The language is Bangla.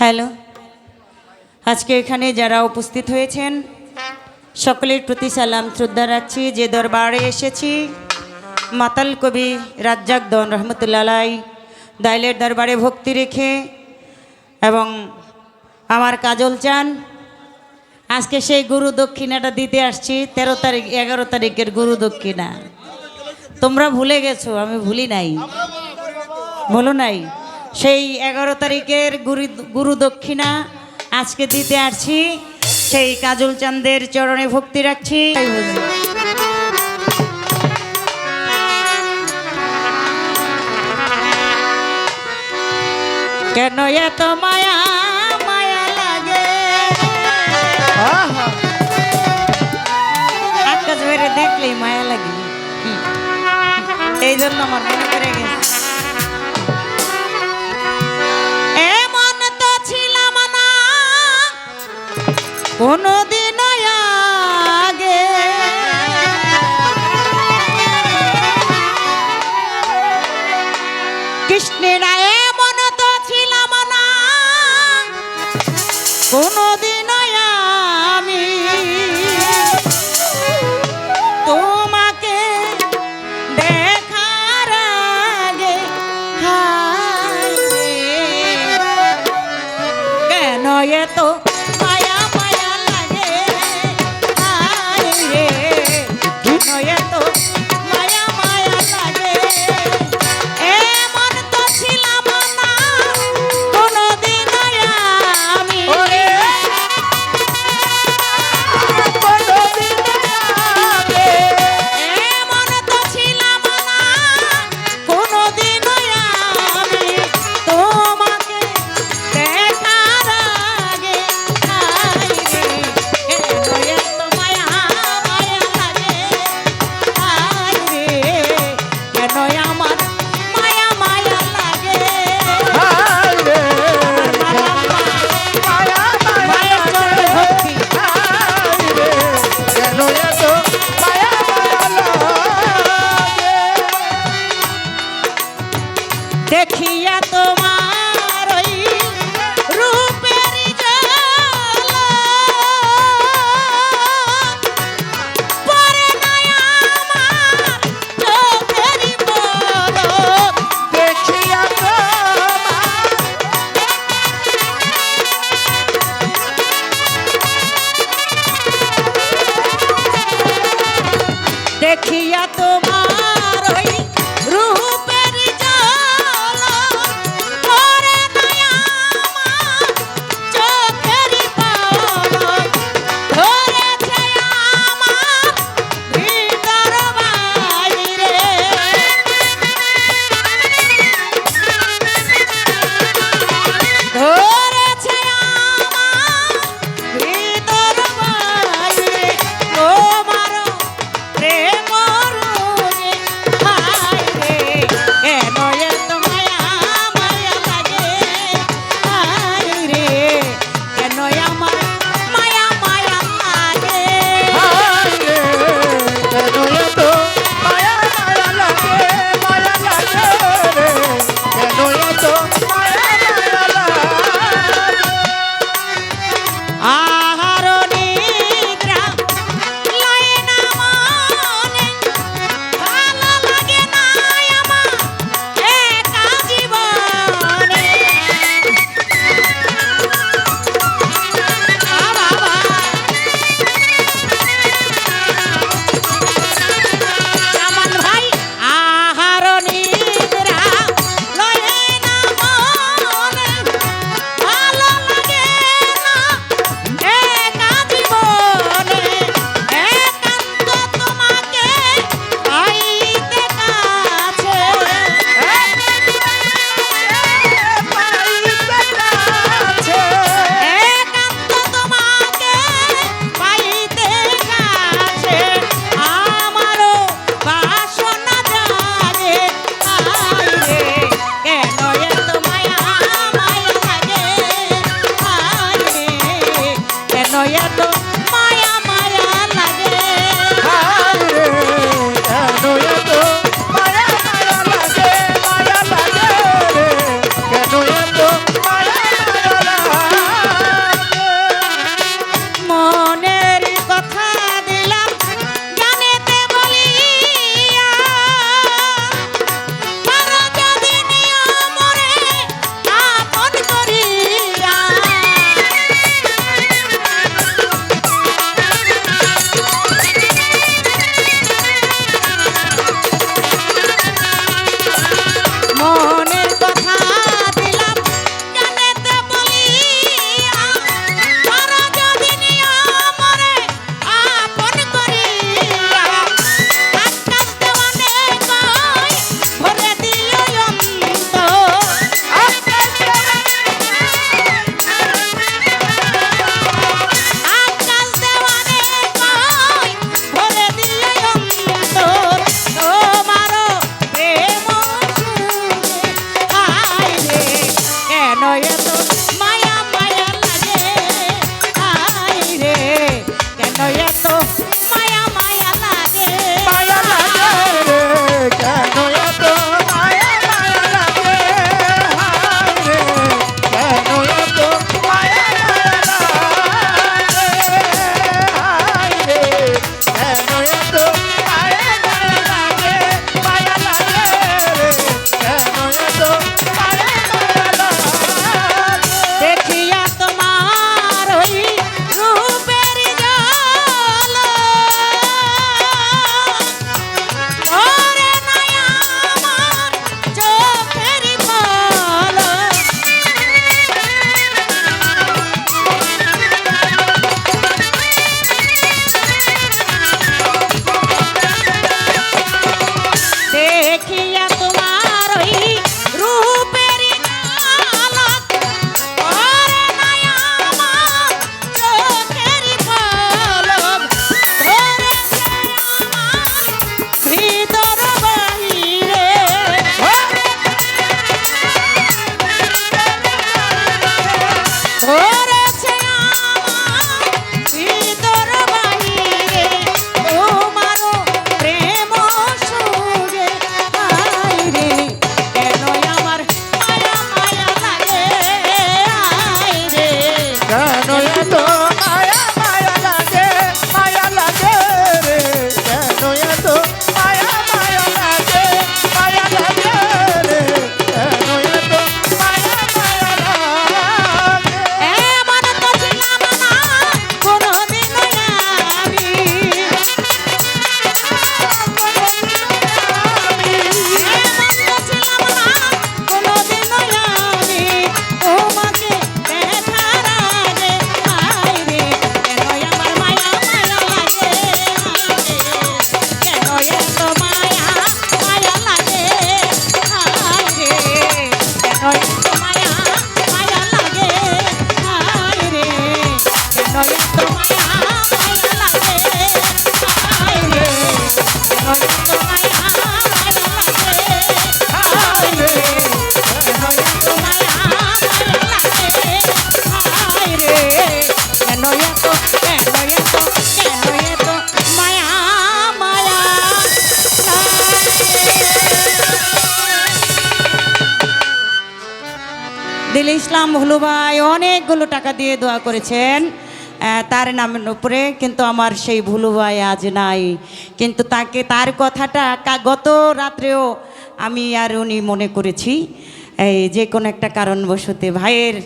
হ্যালো। আজকে এখানে যারা উপস্থিত হয়েছেন, সকলের প্রতি সালাম শ্রদ্ধা রাখছি। যে দরবারে এসেছি, মাতাল কবি রাজ্জাক দন রহমতুল্লাহ দাইলের দরবারে ভক্তি রেখে এবং আমার কাজল চান। আজকে সেই গুরু দক্ষিণাটা দিতে আসছি, তেরো তারিখ, এগারো তারিখের গুরু দক্ষিণা। তোমরা ভুলে গেছো, আমি ভুলি নাই। বলো নাই? সেই এগারো তারিখের গুরু গুরু দক্ষিণা আজকে দিতে আসছি। সেই কাজল চাঁদের চরণে ভক্তি রাখছি। কেন এত মায়া মায়া লাগে? আকাশ বেড়ে দেখলেই মায়া লাগে। এই জন্য আমার মনে করে গেছে। কোনদিন আগে। কৃষ্ণের এমন তো ছিলাম না। কোনদিন আমি তোমাকে দেখার কেন এত que ইসলাম ভুলু ভাই অনেকগুলো টাকা দিয়ে দোয়া করেছেন। তার নামের উপরে কিন্তু আমার সেই ভুলু ভাই আজ নাই। কিন্তু তাকে, তার কথাটা গত রাত্রেও আমি আর উনি মনে করেছি। এই যে কোনো একটা কারণবশতে ভাইয়ের